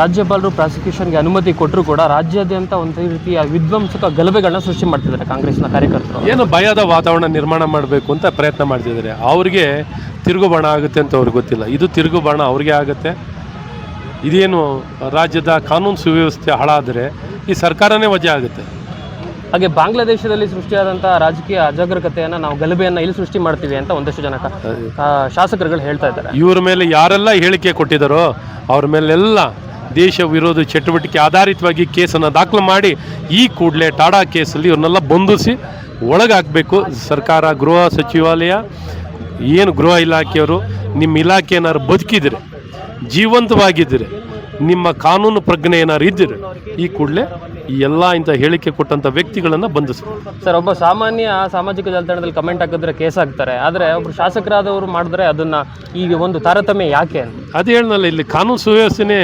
ರಾಜ್ಯಪಾಲರು ಪ್ರಾಸಿಕ್ಯೂಷನ್ಗೆ ಅನುಮತಿ ಕೊಟ್ಟರು ಕೂಡ ರಾಜ್ಯಾದ್ಯಂತ ಒಂದು ರೀತಿಯ ವಿಧ್ವಂಸಕ ಗಲಭೆಗಳನ್ನ ಸೃಷ್ಟಿ ಮಾಡ್ತಿದ್ದಾರೆ ಕಾಂಗ್ರೆಸ್ನ ಕಾರ್ಯಕರ್ತರು. ಏನು ಭಯದ ವಾತಾವರಣ ನಿರ್ಮಾಣ ಮಾಡಬೇಕು ಅಂತ ಪ್ರಯತ್ನ ಮಾಡ್ತಿದ್ದಾರೆ. ಅವ್ರಿಗೆ ತಿರುಗುಬಾಣ ಆಗುತ್ತೆ ಅಂತ ಅವ್ರಿಗೆ ಗೊತ್ತಿಲ್ಲ. ಇದು ತಿರುಗುಬಾಣ ಅವ್ರಿಗೆ ಆಗುತ್ತೆ. ಇದೇನು ರಾಜ್ಯದ ಕಾನೂನು ಸುವ್ಯವಸ್ಥೆ ಹಾಳಾದರೆ ಈ ಸರ್ಕಾರನೇ ವಜೆ ಆಗುತ್ತೆ. ಹಾಗೆ ಬಾಂಗ್ಲಾದೇಶದಲ್ಲಿ ಸೃಷ್ಟಿಯಾದಂಥ ರಾಜಕೀಯ ಅಜಾಗರೂಕತೆಯನ್ನು ನಾವು ಗಲಭೆಯನ್ನು ಇಲ್ಲಿ ಸೃಷ್ಟಿ ಮಾಡ್ತೀವಿ ಅಂತ ಒಂದಷ್ಟು ಜನ ಶಾಸಕರುಗಳು ಹೇಳ್ತಾ ಇದ್ದಾರೆ. ಇವ್ರ ಮೇಲೆ ಯಾರೆಲ್ಲ ಹೇಳಿಕೆ ಕೊಟ್ಟಿದ್ದಾರೋ ಅವ್ರ ಮೇಲೆಲ್ಲ ದೇಶ ವಿರೋಧ ಚಟುವಟಿಕೆ ಆಧಾರಿತವಾಗಿ ಕೇಸನ್ನು ದಾಖಲು ಮಾಡಿ ಈ ಕೂಡಲೇ ಟಾಡಾ ಕೇಸಲ್ಲಿ ಇವ್ರನ್ನೆಲ್ಲ ಬಂಧಿಸಿ ಒಳಗಾಗಬೇಕು. ಸರ್ಕಾರ ಗೃಹ ಸಚಿವಾಲಯ ಏನು ಗೃಹ ಇಲಾಖೆಯವರು ನಿಮ್ಮ ಇಲಾಖೆ ಏನಾದ್ರು ಬದುಕಿದ್ರೆ ಜೀವಂತವಾಗಿದ್ದರೆ ನಿಮ್ಮ ಕಾನೂನು ಪ್ರಜ್ಞೆ ಏನಾದ್ರು ಇದ್ದರೆ ಈ ಕೂಡಲೇ ಈ ಎಲ್ಲ ಇಂಥ ಹೇಳಿಕೆ ಕೊಟ್ಟಂಥ ವ್ಯಕ್ತಿಗಳನ್ನು ಬಂಧಿಸಬೇಕು. ಸರ್ ಒಬ್ಬ ಸಾಮಾನ್ಯ ಸಾಮಾಜಿಕ ಜಾಲತಾಣದಲ್ಲಿ ಕಮೆಂಟ್ ಹಾಕಿದ್ರೆ ಕೇಸ್ ಹಾಕ್ತಾರೆ. ಆದರೆ ಒಬ್ಬರು ಶಾಸಕರಾದವರು ಮಾಡಿದ್ರೆ ಅದನ್ನು ಈಗ ಒಂದು ತಾರತಮ್ಯ ಯಾಕೆ ಅಂತ? ಅದೇ ಹೇಳನಲ್ಲ ಇಲ್ಲಿ ಕಾನೂನು ಸುವ್ಯವಸ್ಥೆನೇ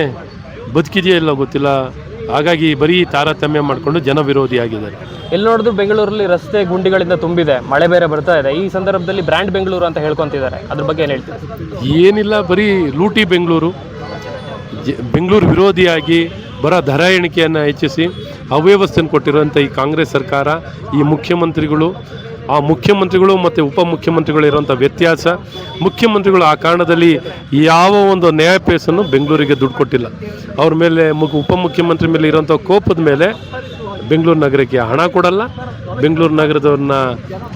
ಬದುಕಿದೆಯೋ ಇಲ್ಲ ಗೊತ್ತಿಲ್ಲ. ಹಾಗಾಗಿ ಬರೀ ತಾರತಮ್ಯ ಮಾಡಿಕೊಂಡು ಜನ ವಿರೋಧಿಯಾಗಿದ್ದಾರೆ ಎಲ್ಲಿ ನೋಡಿದ್ರು ಬೆಂಗಳೂರಲ್ಲಿ ರಸ್ತೆ ಗುಂಡಿಗಳಿಂದ ತುಂಬಿದೆ ಮಳೆ ಬೇರೆ ಬರ್ತಾ ಇದೆ. ಈ ಸಂದರ್ಭದಲ್ಲಿ ಬ್ರ್ಯಾಂಡ್ ಬೆಂಗಳೂರು ಅಂತ ಹೇಳ್ಕೊತಿದ್ದಾರೆ. ಅದ್ರ ಬಗ್ಗೆ ಏನು ಹೇಳ್ತೀವಿ ಏನಿಲ್ಲ ಬರೀ ಲೂಟಿ ಬೆಂಗಳೂರು. ಜ- ಬೆಂಗಳೂರು ವಿರೋಧಿಯಾಗಿ ಬರ ದರ ಎಣಿಕೆಯನ್ನು ಹೆಚ್ಚಿಸಿ ಅವ್ಯವಸ್ಥೆಯನ್ನು ಕೊಟ್ಟಿರುವಂಥ ಈ ಕಾಂಗ್ರೆಸ್ ಸರ್ಕಾರ ಈ ಮುಖ್ಯಮಂತ್ರಿಗಳು ಆ ಮುಖ್ಯಮಂತ್ರಿಗಳು ಮತ್ತು ಉಪಮುಖ್ಯಮಂತ್ರಿಗಳು ಇರುವಂಥ ವ್ಯತ್ಯಾಸ ಮುಖ್ಯಮಂತ್ರಿಗಳು ಆ ಕಾರಣದಲ್ಲಿ ಯಾವ ಒಂದು ನ್ಯಾಯಪೇಸನ್ನು ಬೆಂಗಳೂರಿಗೆ ದುಡ್ಡು ಕೊಟ್ಟಿಲ್ಲ. ಅವ್ರ ಮೇಲೆ ಮುಖ ಉಪಮುಖ್ಯಮಂತ್ರಿ ಮೇಲೆ ಇರೋಂಥ ಕೋಪದ ಮೇಲೆ ಬೆಂಗಳೂರು ನಗರಕ್ಕೆ ಹಣ ಕೊಡಲ್ಲ ಬೆಂಗಳೂರು ನಗರದವ್ರನ್ನ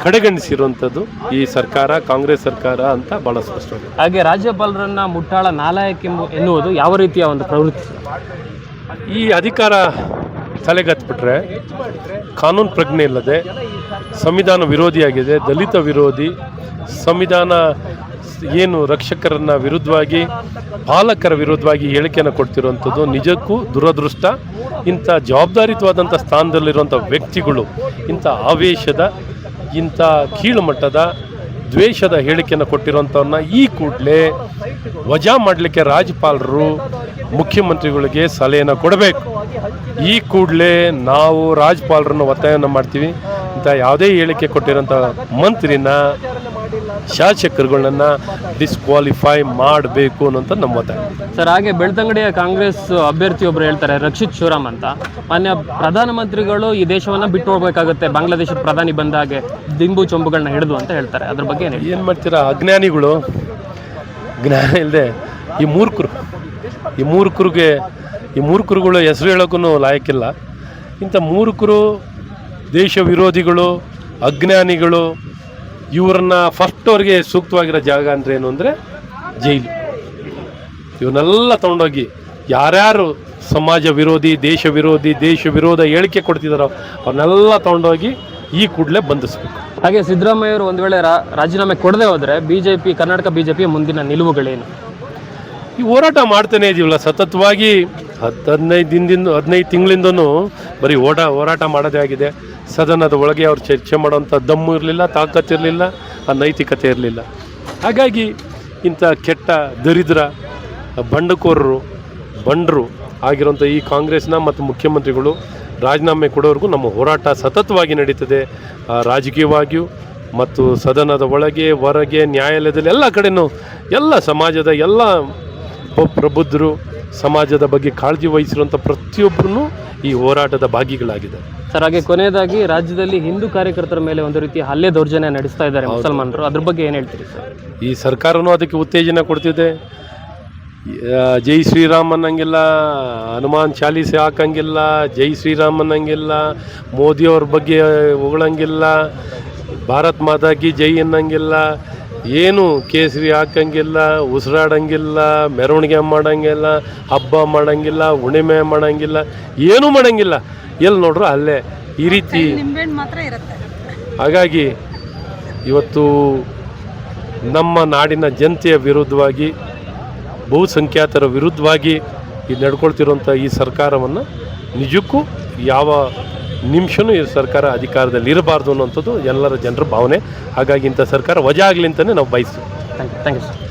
ಕಡೆಗಣಿಸಿರುವಂಥದ್ದು ಈ ಸರ್ಕಾರ ಕಾಂಗ್ರೆಸ್ ಸರ್ಕಾರ ಅಂತ ಭಾಳ ಸ್ಪಷ್ಟ ಹಾಗೆ ರಾಜ್ಯಪಾಲರನ್ನ ಮುಟ್ಟಾಳ ನಾಲಾಯಕ್ ಎಂಬು ಎನ್ನುವುದು ಯಾವ ರೀತಿಯ ಒಂದು ಪ್ರವೃತ್ತಿ? ಈ ಅಧಿಕಾರ ತಲೆಗತ್ಬಿಟ್ರೆ ಕಾನೂನು ಪ್ರಜ್ಞೆ ಇಲ್ಲದೆ ಸಂವಿಧಾನ ವಿರೋಧಿಯಾಗಿದೆ, ದಲಿತ ವಿರೋಧಿ, ಸಂವಿಧಾನ ಏನು ರಕ್ಷಕರನ್ನ ವಿರುದ್ಧವಾಗಿ, ಪಾಲಕರ ವಿರುದ್ಧವಾಗಿ ಹೇಳಿಕೆಯನ್ನು ಕೊಡ್ತಿರುವಂಥದ್ದು ನಿಜಕ್ಕೂ ದುರದೃಷ್ಟ. ಇಂಥ ಜವಾಬ್ದಾರಿತವಾದಂಥ ಸ್ಥಾನದಲ್ಲಿರುವಂಥ ವ್ಯಕ್ತಿಗಳು, ಇಂಥ ಆವೇಶದ, ಇಂಥ ಕೀಳುಮಟ್ಟದ, ದ್ವೇಷದ ಹೇಳಿಕೆಯನ್ನು ಕೊಟ್ಟಿರುವಂಥವ್ರನ್ನ ಈ ಕೂಡಲೇ ವಜಾ ಮಾಡಲಿಕ್ಕೆ ರಾಜ್ಯಪಾಲರು ಮುಖ್ಯಮಂತ್ರಿಗಳಿಗೆ ಸಲಹೆಯನ್ನು ಕೊಡಬೇಕು. ಈ ಕೂಡಲೇ ನಾವು ರಾಜ್ಯಪಾಲರನ್ನು ಒತ್ತಾಯವನ್ನು ಮಾಡ್ತೀವಿ. ಇಂಥ ಯಾವುದೇ ಹೇಳಿಕೆ ಕೊಟ್ಟಿರೋಂಥ ಮಂತ್ರಿನ ಶಾಸಕರುಗಳನ್ನ ಡಿಸ್ಕ್ವಾಲಿಫೈ ಮಾಡಬೇಕು ಅನ್ನೋಂಥ ನಮ್ಮ ಮತ ಸರ್ ಹಾಗೆ ಬೆಳ್ತಂಗಡಿಯ ಕಾಂಗ್ರೆಸ್ ಅಭ್ಯರ್ಥಿ ಒಬ್ಬರು ಹೇಳ್ತಾರೆ ರಕ್ಷಿತ್ ಶಿವರಾಮ್ ಅಂತ. ಮಾನ್ಯ ಪ್ರಧಾನಮಂತ್ರಿಗಳು ಈ ದೇಶವನ್ನ ಬಿಟ್ಟು ಹೋಗ್ಬೇಕಾಗುತ್ತೆ ಬಾಂಗ್ಲಾದೇಶದ ಪ್ರಧಾನಿ ಬಂದಾಗೆ ದಿಂಬು ಚೊಂಬುಗಳನ್ನ ಹಿಡಿದು ಅಂತ ಹೇಳ್ತಾರೆ. ಅದ್ರ ಬಗ್ಗೆ ಏನು ಏನು ಮಾಡ್ತೀರಾ? ಅಜ್ಞಾನಿಗಳು. ಜ್ಞಾನ ಇಲ್ಲದೆ ಈ ಮೂರ್ಖರು. ಈ ಮೂರ್ಖರಿಗೆ ಈ ಮೂರ್ಖರುಗಳು ಹೆಸರು ಹೇಳೋಕ್ಕೂ ಲಾಯಕ್ಕಿಲ್ಲ. ಇಂಥ ಮೂರ್ಖರು ದೇಶ ವಿರೋಧಿಗಳು ಅಜ್ಞಾನಿಗಳು ಇವರನ್ನ ಫಸ್ಟ್ ಅವ್ರಿಗೆ ಸೂಕ್ತವಾಗಿರೋ ಜಾಗ ಅಂದ್ರೆ ಏನು ಅಂದರೆ ಜೈಲು. ಇವನ್ನೆಲ್ಲ ತೊಗೊಂಡೋಗಿ ಯಾರ್ಯಾರು ಸಮಾಜ ವಿರೋಧಿ ದೇಶ ವಿರೋಧಿ ದೇಶ ವಿರೋಧ ಹೇಳಿಕೆ ಕೊಡ್ತಿದ್ದಾರೋ ಅವ್ರನ್ನೆಲ್ಲ ತೊಗೊಂಡೋಗಿ ಈ ಕೂಡಲೇ ಬಂಧಿಸ್ಬೇಕು. ಹಾಗೆ ಸಿದ್ದರಾಮಯ್ಯ ಅವರು ಒಂದು ವೇಳೆ ರಾ- ರಾಜೀನಾಮೆ ಕೊಡದೆ ಜೆ ಬಿಜೆಪಿ ಕರ್ನಾಟಕ ಬಿಜೆಪಿ ಮುಂದಿನ ನಿಲುವುಗಳೇನು? ಈ ಹೋರಾಟ ಮಾಡ್ತಾನೆ ಇದೀವಲ್ಲ ಸತತವಾಗಿ ಹತ್ತು ಹದಿನೈದು ದಿನದಿಂದ ಹದಿನೈದು ತಿಂಗಳಿಂದನೂ ಬರೀ ಓಟ ಹೋರಾಟ ಮಾಡೋದೇ ಆಗಿದೆ. ಸದನದ ಒಳಗೆ ಅವ್ರು ಚರ್ಚೆ ಮಾಡೋವಂಥ ದಮ್ಮು ಇರಲಿಲ್ಲ ತಾಕತ್ತಿರಲಿಲ್ಲ ಆ ನೈತಿಕತೆ ಇರಲಿಲ್ಲ. ಹಾಗಾಗಿ ಇಂಥ ಕೆಟ್ಟ ದರಿದ್ರ ಬಂಡುಕೋರರು, ಬಂಡರು ಆಗಿರೋಂಥ ಈ ಕಾಂಗ್ರೆಸ್ನ ಮತ್ತು ಮುಖ್ಯಮಂತ್ರಿಗಳು ರಾಜೀನಾಮೆ ಕೊಡೋವರೆಗೂ ನಮ್ಮ ಹೋರಾಟ ಸತತವಾಗಿ ನಡೀತದೆ. ರಾಜಕೀಯವಾಗಿಯೂ ಮತ್ತು ಸದನದ ಒಳಗೆ, ಹೊರಗೆ, ನ್ಯಾಯಾಲಯದಲ್ಲಿ ಎಲ್ಲ ಕಡೆಯೂ ಎಲ್ಲ ಸಮಾಜದ ಎಲ್ಲ ಪ್ರಬುದ್ಧರು ಸಮಾಜದ ಬಗ್ಗೆ ಕಾಳಜಿ ವಹಿಸಿರುವಂಥ ಪ್ರತಿಯೊಬ್ಬರೂ ಈ ಹೋರಾಟದ ಭಾಗಿಗಳಾಗಿದ್ದಾರೆ. ಸರ್ ಹಾಗೆ ಕೊನೆಯದಾಗಿ ರಾಜ್ಯದಲ್ಲಿ ಹಿಂದೂ ಕಾರ್ಯಕರ್ತರ ಮೇಲೆ ಒಂದು ರೀತಿ ಹಲ್ಲೆ ದೌರ್ಜನ್ಯ ನಡೆಸ್ತಾ ಇದ್ದಾರೆ ಮುಸಲ್ಮಾನರು. ಅದ್ರ ಬಗ್ಗೆ ಏನು ಹೇಳ್ತೀರಿ ಸರ್? ಈ ಸರ್ಕಾರನು ಅದಕ್ಕೆ ಉತ್ತೇಜನ ಕೊಡ್ತಿದೆ. ಜೈ ಶ್ರೀರಾಮ್ ಅನ್ನಂಗಿಲ್ಲ ಹನುಮಾನ್ ಚಾಲೀಸೆ ಹಾಕಂಗಿಲ್ಲ ಜೈ ಶ್ರೀರಾಮ್ ಅನ್ನಂಗಿಲ್ಲ ಮೋದಿಯವ್ರ ಬಗ್ಗೆ ಹೊಗಳಂಗಿಲ್ಲ ಭಾರತ್ ಮಾತಾಕಿ ಜೈ ಅನ್ನಂಗಿಲ್ಲ ಏನು ಕೇಸರಿ ಹಾಕಂಗಿಲ್ಲ ಉಸಿರಾಡಂಗಿಲ್ಲ ಮೆರವಣಿಗೆ ಮಾಡಂಗಿಲ್ಲ ಹಬ್ಬ ಮಾಡಂಗಿಲ್ಲ ಹುಣ್ಣಿಮೆ ಮಾಡಂಗಿಲ್ಲ ಏನೂ ಮಾಡಂಗಿಲ್ಲ. ಎಲ್ಲಿ ನೋಡ್ರು ಅಲ್ಲೇ ಈ ರೀತಿ ನಿಂಬೆಹಣ್ಣು ಮಾತ್ರ ಇರುತ್ತೆ. ಹಾಗಾಗಿ ಇವತ್ತು ನಮ್ಮ ನಾಡಿನ ಜನತೆಯ ವಿರುದ್ಧವಾಗಿ ಬಹುಸಂಖ್ಯಾತರ ವಿರುದ್ಧವಾಗಿ ಈ ನಡ್ಕೊಳ್ತಿರುವಂಥ ಈ ಸರ್ಕಾರವನ್ನು ನಿಜಕ್ಕೂ ಯಾವ ನಿಮಿಷನೂ ಈ ಸರ್ಕಾರ ಅಧಿಕಾರದಲ್ಲಿ ಇರಬಾರ್ದು ಅನ್ನೋಂಥದ್ದು ಎಲ್ಲರ ಜನರ ಭಾವನೆ. ಹಾಗಾಗಿ ಇಂಥ ಸರ್ಕಾರ ವಜಾ ಆಗಲಿ ಅಂತಲೇ ನಾವು ಬಯಸ್ತೀವಿ. Thank you thank you sir